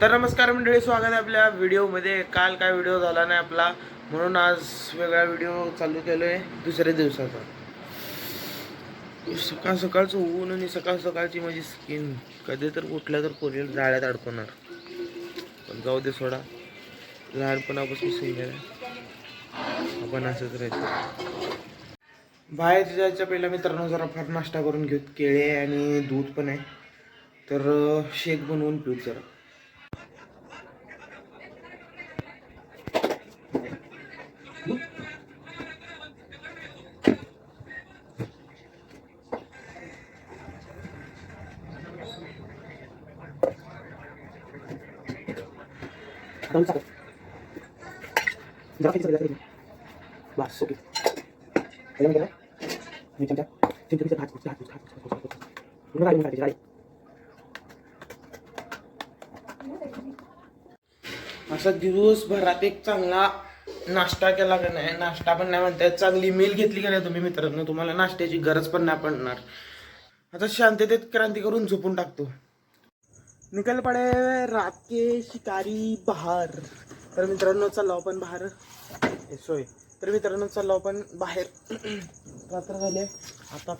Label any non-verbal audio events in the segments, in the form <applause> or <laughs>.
तर नमस्कार मंडळी स्वागत आहे आपल्या व्हिडिओमध्ये. काल काय व्हिडिओ झाला नाही आपला म्हणून आज वेगळा व्हिडिओ चालू केलो आहे दुसऱ्या दिवसाचा. सकाळ सकाळचं ऊन आणि सकाळ सकाळची माझी स्किन कधी तर कुठल्या तर पोरीला जाळ्यात अडकवणार. पण जाऊ दे सोडा. लहानपणापासून सिंगल आपण असंच राहायचं बाहेर जायच्या पहिल्या मित्रांनो जरा फार नाश्ता करून घेऊ. केळे आणि दूध पण आहे. तर शेक बनवून पिऊ जरा. बस ओके असा दिवसभरात एक चांगला नाश्ता केला का नाही? नाश्ता पण नाही म्हणताय. चांगली मील घेतली का नाही तुम्ही मित्रांनो? तुम्हाला नाश्त्याची गरज पण नाही पडणार. आता शांततेत क्रांती करून झोपून टाकतो. निकल पडे रात के शिकारी बहार. तर मित्रांनो चाललो आपण बाहेर सोय. तर मित्रांनो चाललो आपण बाहेर. <clears throat> रात्र झाले आहे. आता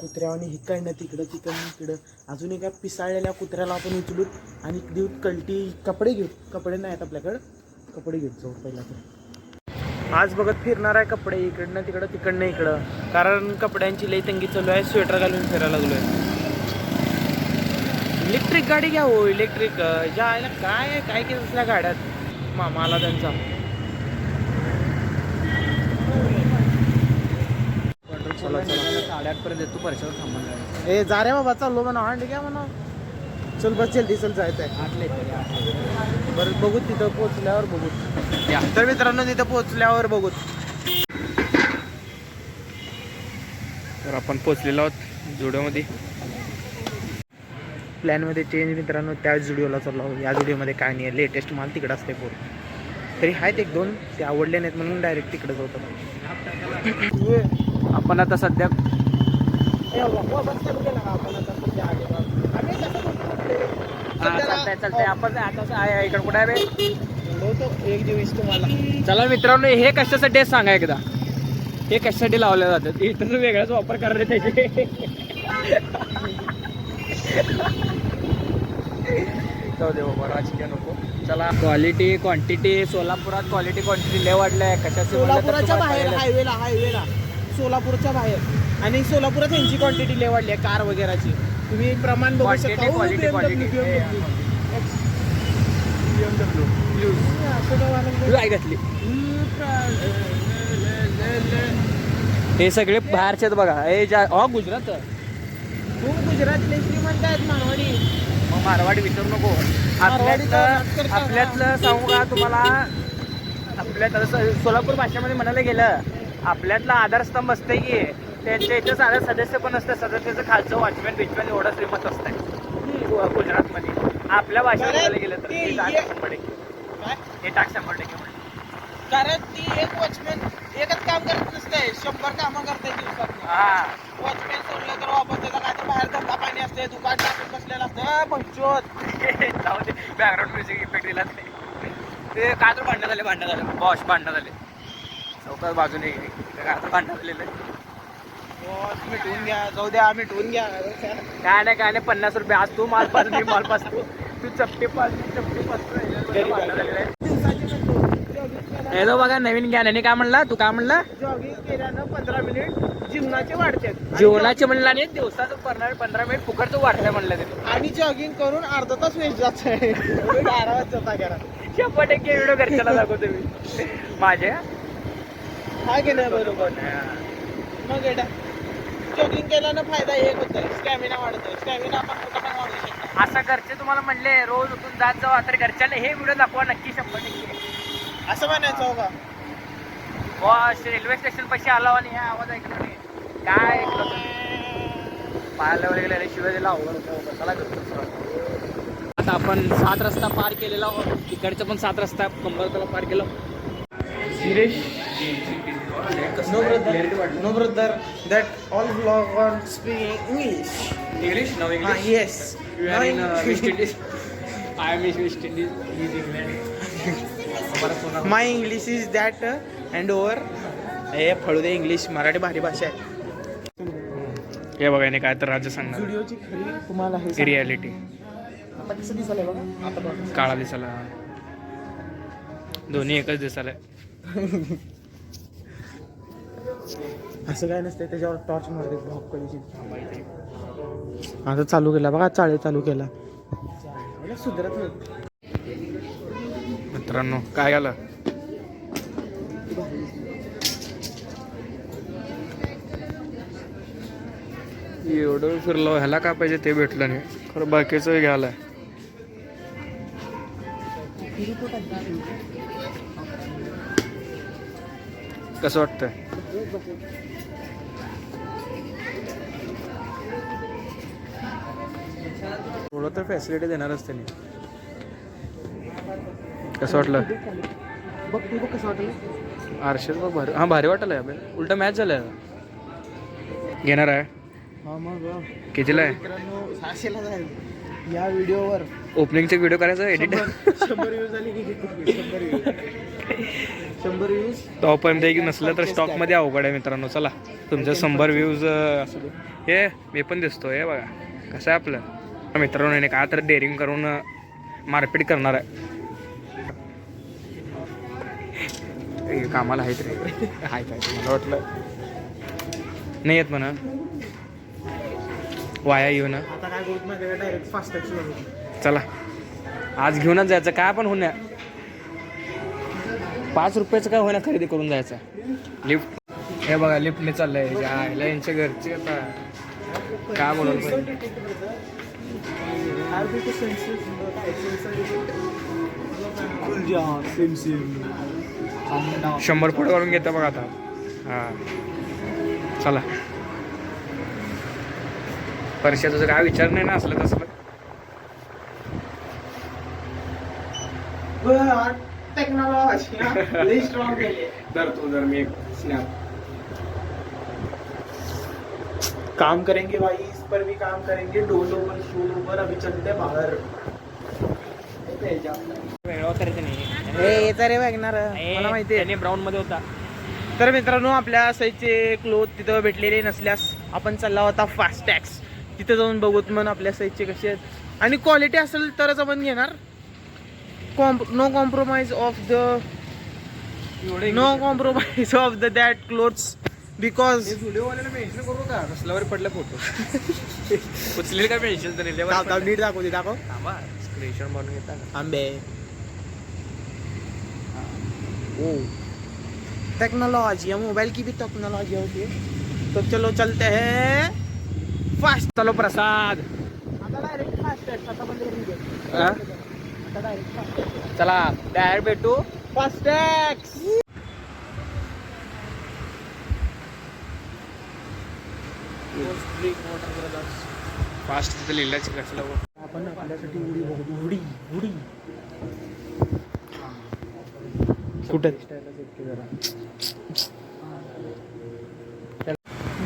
कुत्र्या आणि हिकडनं तिकडं तिकडं इकडं अजून एका पिसाळलेल्या कुत्र्याला आपण उचलू आणि देऊ कलटी कपडे घेऊ. कपडे नाही आहेत आपल्याकडं. कपडे घेऊ जाऊ पहिला तर. आज बघत फिरणार आहे कपडे. इकडनं तिकडं तिकडनं इकडं. कारण कपड्यांची लई तंगी चालू आहे. स्वेटर घालून फिरायला लागलोय. इलेक्ट्रिक गाडी घ्या हो इलेक्ट्रिक. ज्या काय काय केलं असल्या गाड्यात? मामाला त्यांचा. चला चला. साडेआठ पर्यंत येतो परिसर थांबून ए जा रे बाबा चाललो म्हणा. हांडी घ्या म्हणा. चल बस जल्दी चल जायचं आहे आठले बरं बघू तिथं पोहोचल्यावर बघू. तर मित्रांनो तिथं पोहोचल्यावर बघू. तर आपण पोहोचलेलो आहोत जुडिओमध्ये प्लॅनमध्ये चेंज मित्रांनो त्याच जुडिओला चाललो आहोत. या जुडिओमध्ये काय नाही आहे लेटेस्ट माल तिकडं असते पोर तरी आहेत एक दोन ते आवडले नाहीत म्हणून डायरेक्ट तिकडे जाऊ आपण आता सध्या चालतंय. चालतंय आपण आता आहे इकडे कुठे आहे बे? एक दिवस तुम्हाला. चला मित्रांनो हे कशासाठी सांगा एकदा. हे कशासाठी लावले जातात? इतर वेगळाच वापर करणार त्याचे. जाऊ दे बाबा राजकीय नको. चला. क्वालिटी क्वांटिटी सोलापुरात क्वालिटी क्वांटिटी लय वाढलंय. कशाचं सोलापुराच्या बाहेर. हायवेला हायवेला सोलापूरच्या बाहेर. आणि सोलापुरात यांची क्वांटिटी लय वाढली आहे कार वगैरेची. तुम्ही प्रमाण बघू Quantity, शकता. हो, quality, quality. BMW. काय घातली हे. सगळे बाहेरचे आहेत बघा. हे ज्या अ गुजरात खूप गुजरातले श्रीमंत आहेत मारवाडी. मग मारवाडी विचारू नको. मारवाडीचा आपल्यातलं? आपल्यातलं सांगू का तुम्हाला? आपल्यात आता स- सोलापूर भाषेमध्ये म्हणायला गेलं आपल्यातला आधारस्तंभ असते की त्यांच्या इथे साधं सदस्य पण असतं सदस्याचं खालचं वॉचमॅन बिचमॅन एवढं श्रीमंत असतंय. गुजरातमध्ये. आपल्या भाषेत म्हणायला गेलं तर ते हे टाक शंभर टक्के. काय? हे टाक शंभर टक्के. कारण ती एक वॉचमॅन एकच काम करत नसते शंभर कामं करते दिवसात हा. वॉचमॅन सोडलं तर वापस त्याला काय तर बाहेर धंदा पाणी असते दुकान टाकून बसलेलं असतं पंचोत जाऊ दे. बॅकग्राऊंड म्युझिक इफेक्ट दिला ते काय तर भांडणं झाले भांडणं झाले. बॉश भांडणं झाले. चौकात बाजूने गेली ते काय तर भांडणं झालेलं मिटवून घ्या. जाऊ द्या मिटवून घ्या. काय नाही काय नाही पन्नास रुपये. आज तू माल पास मी माल पासतो तू चपटे पास मी चपटे पास हॅलो बघा नवीन ज्ञानाने काय म्हणला? तू काय म्हणला? जॉगिंग केल्यानं पंधरा मिनिट जीवनाचे वाढते. जीवनाचे म्हणला नाही दिवसाचं पंधरा पंधरा मिनिट फुकटचं वाटलं म्हणलं ते. आणि जॉगिंग करून अर्धा तास वेस्ट जात आहे आरामात जाता करा शंभर टक्के व्हिडिओ घरच्याला दाखवतो मी. माझ्या हा की नाही बरोबर. मग बेटा जॉगिंग केल्यानं फायदा एक होतोय. स्टॅमिना वाढतोय. स्टॅमिना आपण कुठं पण वाढवू शकतो. असं घरचे तुम्हाला म्हणले रोज उठून जात जावा तर घरच्याला हे व्हिडिओ दाखवा नक्की शंभर टक्के. असं म्हणायचं हो का? बॉस रेल्वे स्टेशन पाशी आला आणि हे आवाज ऐकला नाही. काय ऐकलं? तुम्ही? पाहायला वगैरे गेले शिवाय दिला होतं. चला घरचं सरळ. आता आपण सात रस्ता पार केलेला आहोत. तिकडचा पण सात रस्ता कंबरतला पार केला. Suresh? No brother. No brother. That all vloggers speak English. English नव Ah, yes. You are No in uh, <laughs> <laughs> English. West Indies. I miss West Indies is England हमारा सोना my English is that and over हे फळू दे English Marathi भारी भाषा आहे हे बघा याने काय तर राज्य सांगणार व्हिडिओची खरी तुम्हाला हे रियालिटी कसं दिसायला बघा आता बघा काळा दिसाला दोन्ही एकच दिसायला <laughs> असं काय नसतं त्याच्यावर टॉर्च मारते ब्लॉक कधीची. आता चालू केला बघा चाळे चालू केला. सुधरत नाही. मित्रांनो काय झालं एवढं फिरलो ह्याला काय पाहिजे ते भेटलं नाही. खरं बाकीचं घ्यायला कसं वाटतंय? थोडं तर फॅसिलिटी देणारच त्यांनी कसं वाटलं? बघ तू बघ कसं वाटलं. आरशेच बघ भारी हां भारी वाटलं आहे उलट मॅच झालं घेणार आहे. हा मग कितीला आहे? मित्रांनो सहाशेला जाईल या व्हिडिओवर. ओपनिंगचे व्हिडिओ करायचं एडिट शंभर व्ह्यूज झाली की? शंभर व्ह्यूज तोपर्यंत एक नसलं तर स्टॉकमध्ये अवघड आहे मित्रांनो चला. तुमचं शंभर व्ह्यूज हे मी पण दिसतो हे बघा. कसं आहे आपलं? मित्रांनो याने काय तर डेअरिंग करून मारपीट करणार आहे. कामाला आहेत रे. मला वाटलं. नाही येत म्हणा. वाया येऊ ना. चला. आज घेऊनच जायचं. काय पण होण्या पाच रुपयाचं काय होईना खरेदी करून जायचं? लिफ्ट. हे बघा लिफ्टने चाललंय. जायला यांच्या घरचे आता. काय सेम शंभर फूट काढून घेतं बघा आता. हा. चला. परीक्षा तुझं काय विचार नाही ना असलं तसलं. टेक्नॉलॉजी स्ट्रॉंग केली तर तू जर मी स्नॅप काम करेंगे भाई इस पर भी काम करेंगे डोलो पर शोलो पर अभी चलते हैं बाहर. वेगळं करायचं नाही. हे येतं रे वॅगनार मला माहिती आहे. त्याने ब्राऊन मध्ये होता. तर मित्रांनो आपल्या साईजचे क्लोथ तिथं भेटलेले नसल्यास आपण चालला होता फास्ट टॅक्स तिथे जाऊन बघूत मग आपल्या साईजचे कसे आहेत. आणि क्वालिटी असेल तरच आपण घेणार. नो कॉम्प्रोमाइज ऑफ द एवढे no compromise of the that clothes because व्हिडिओवाल्याला mention करू का? कसल्यावर पडलं फोटो उचलेल का मेन्शन तर? लिहिल्यावर नीट दाखव ते दाखव. थांबा स्क्रीनशॉट मारून घेता का आंबे. ओ. टेक्नोलॉजी मोबाइल की भी टेक्नोलॉजी होती है तो चलो चलते हैं. फास्ट चलो प्रसाद. आता डायरेक्ट फास्ट हा? चला डायरेक्ट भेटू. फास्ट टॅक्स फास्ट तिथे लिहिल्याची कसलं आपण आपल्यासाठी उडी बघू. उडी उडी. कुठे?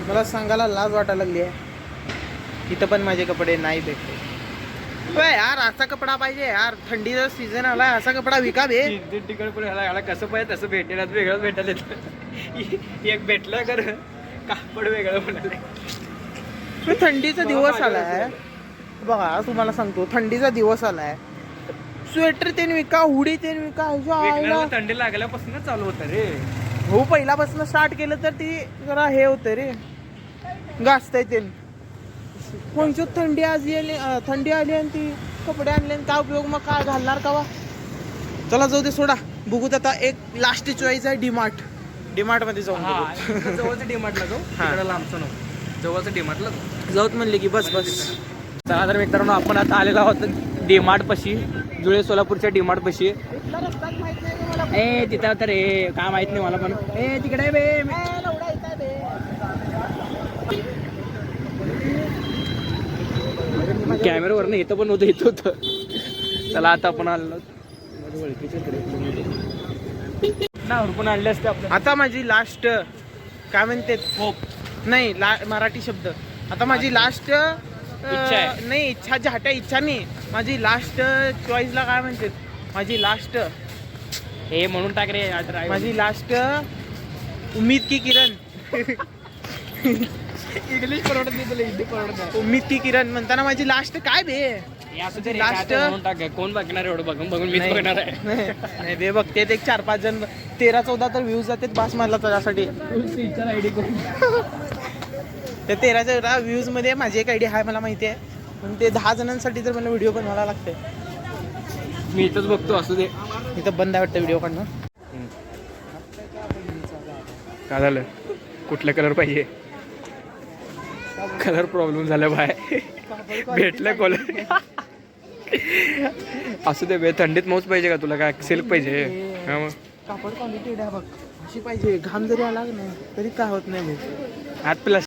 मला सांगायला लाज वाटायला लागली आहे. इथं पण माझे कपडे नाही भेटले. होय यार असा कपडा पाहिजे यार. थंडीचा सीझन आलाय असा कपडा विका बे. तीन तिकड पण ह्याला ह्याला कसं पाहिजे तसं भेटेल आज वेगळंच भेटायला <laughs> एक भेटलं कर कापड वेगळं पण थंडीचा दिवस आलाय. बघा तुम्हाला सांगतो थंडीचा दिवस आलाय. स्वेटर तेन विका हुडी तेन विका ह्याच्या थंडी लागल्यापासूनच चालू होतं रे. हो पहिल्यापासून स्टार्ट केलं तर ती जरा हे होतं रे. गाजतंय ते कोणची थंडी आज आली अं, थंडी आली आणि ती कपडे आणले आणि काय उपयोग मग काय घालणार का वा चला जाऊ दे सोडा. बघूत आता एक लास्ट चॉईस आहे डीमार्ट डीमार्टमध्ये जाऊन हा बघू. इथं जवळचं डिमार्टला जाऊ. हा. तिकडं लांबचं नको जवळचं डिमार्टला जाऊ. जाऊत म्हणले की बस बस. चला तर मित्रांनो आपण आता आलेलो आहोत डीमार्ट पशी जुळे सोलापूरच्या डीमार्ट पशी. ए तिथं तर ए काय माहीत नाही मला पण. ए तिकडे बे. कॅमेरावरनं इथं पण होतं इथं होतं. चला आता आपण ना पण आणले असते आता माझी लास्ट काय म्हणते? नाही ला मराठी शब्द. आता माझी लास्ट. नाही इच्छा झाट्या इच्छा नाही. माझी लास्ट चॉईसला काय म्हणतात माझी लास्ट हे म्हणून टाक रे माझी लास्ट उम्मीद की किरण. <laughs> इंग्लिश परवडत नाही तुला हिंदी परवडत नाही. उम्मीद की किरण म्हणताना माझी लास्ट काय बे? ते लास्ट कोण बघणार एवढं बघून बघून नाही. बघणार आहे. नाही बे बघते एक चार पाच जण तेरा चौदा तर व्ह्यूज जातात बास मला त्याच्यासाठी आयडी करून. त्या तेरा चौदा व्ह्यूजमध्ये माझी एक आयडी आहे मला माहिती आहे. पण ते दहा जणांसाठी तर मला व्हिडिओ बनवायला लागते मी इथंच बघतो असू दे. इथं बंद वाटतं व्हिडिओ काढणं. काय झालं? कुठला कलर पाहिजे? कलर प्रॉब्लेम झाला बाय. भेटलं कॉलर असू दे बे थंडीत मौज पाहिजे का तुला? काय सिल्क पाहिजे. हा मग. कापड क्वालिटी आहे बघ. अशी पाहिजे. घाम जरी आला नाही तरी काय होत नाही हात प्लस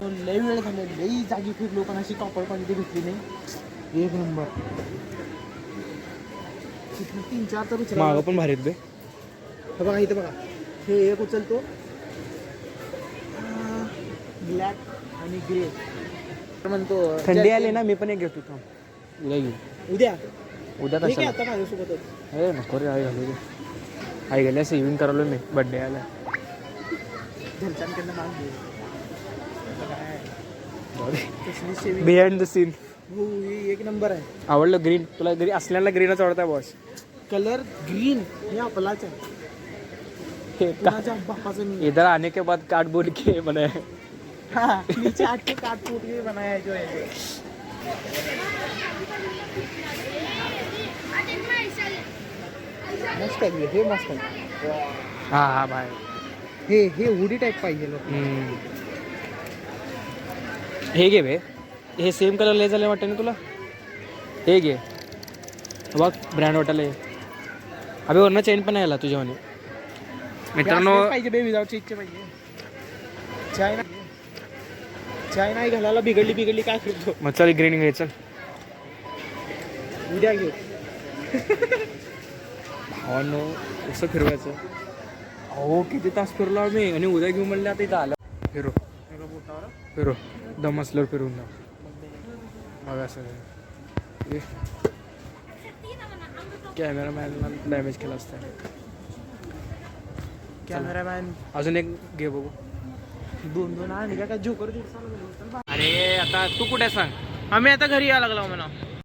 तो लई वेळ झाला लई जागी फिरलो पण अशी कापड क्वालिटी भेटली नाही. एक नंबर. तीन चार तर मागं पण भारीत बे. हे बघा इथं बघा. हे एक उचलतो. ब्लॅक आणि ग्रे म्हणतो थंडी आली ना मी पण एक घेतो थांब उद्या घेऊ. उद्या? उद्या कशाला? आता माझ्यासोबतच. अरे नको रे आई घालू दे आई गेल्या सेविंग करालो मी. बड्डे आला. घरच्यांकडनं माग घे. कसली सेविंग बिहाइंड द. सीन हो हे एक नंबर आहे. आवडलं ग्रीन तुला ग्रीन असल्याला ग्रीनच आवडतं बॉस कलर ग्रीन हे आपलाच आहे. हे का? कुणाच्या बापाचं नाही. इधर आने के बाद कार्ड बोर्ड के बने हाँ, नीचे आके काट कूट के बनाया है जो है मस्त आहे हे मस्त आहे हा हा बाय हे हे हुडी टाईप पाहिजे लोक. हे घे बे। हे सेम कलर लय झाले वाटतं ना तुला। हे घे। बघ ब्रँड वाटायला हे अबे वरनं चेन पण यायला तुझ्यावाने मित्रांनो पाहिजे बे विदाउट इच्छा पाहिजे. चाय ना चाय नाही घालायला बिघडली बिघडली काय करतो? मग चल ग्रीन घे चल. उद्या घेऊ. भावांनो कसं फिरवायचं? अहो किती तास फिरलो आम्ही आणि उद्या घेऊ म्हणले आता इथं आलं. फिरो. फिरो. दम असल्यावर फिरून जा. बघा सगळं. कॅमेरामॅनला डॅमेज केला असता. कॅमेरामॅन. अजून एक घे बघू. दोन दोन आणि काय जोकर दिवसाला अरे आता तू कुठे सांग? आम्ही आता घरी यायला लागलो म्हणा.